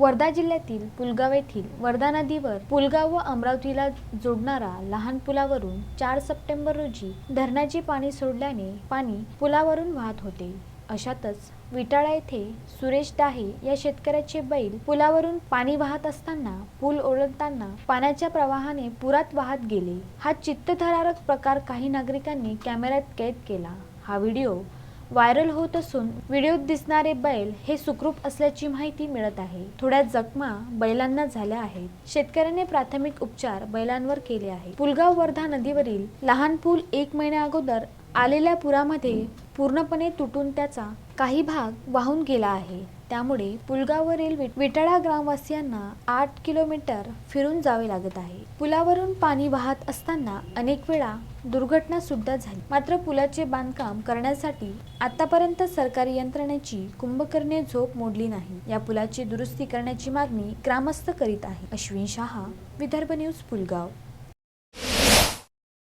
वर्धा जिल्ह्यातील पुलगाव येथील वर्धा नदीवर पुलगाव व अमरावतीला जोडणारा लहान पुलावरून चार सप्टेंबर रोजी धरणाचे पाणी सोडल्याने पाणी पुलावरून वाहत होते. अशातच विटाळा येथे सुरेश डाहे या शेतकऱ्याचे बैल पुलावरून पाणी वाहत असताना पूल ओढताना पाण्याच्या प्रवाहाने पुरात वाहत गेले. हा चित्तथरारक प्रकार काही नागरिकांनी कॅमेऱ्यात कैद केला. हा व्हिडिओ व्हायरल होत असून व्हिडिओत दिसणारे बैल हे सुखरूप असल्याची माहिती मिळत आहे. थोड्या जखमा बैलांना झाल्या आहेत. शेतकऱ्याने प्राथमिक उपचार बैलांवर केले आहे पुलगाव वर्धा नदीवरील लहान पूल एक महिन्या अगोदर आलेल्या पुरामध्ये पूर्णपणे तुटून त्याचा काही भाग वाहून गेला आहे. त्यामुळे पुलगाववरील विटाळा ग्रामवासियांना आठ किलोमीटर फिरून जावे लागत आहे. पुलावरून पाणी वाहत असताना अनेक वेळा दुर्घटना सुद्धा झाली. मात्र पुलाचे बांधकाम करण्यासाठी आतापर्यंत सरकारी यंत्रणेची कुंभकर्णे झोप मोडली नाही. या पुलाची दुरुस्ती करण्याची मागणी ग्रामस्थ करीत आहे अश्विन शहा विदर्भ न्यूज पुलगाव.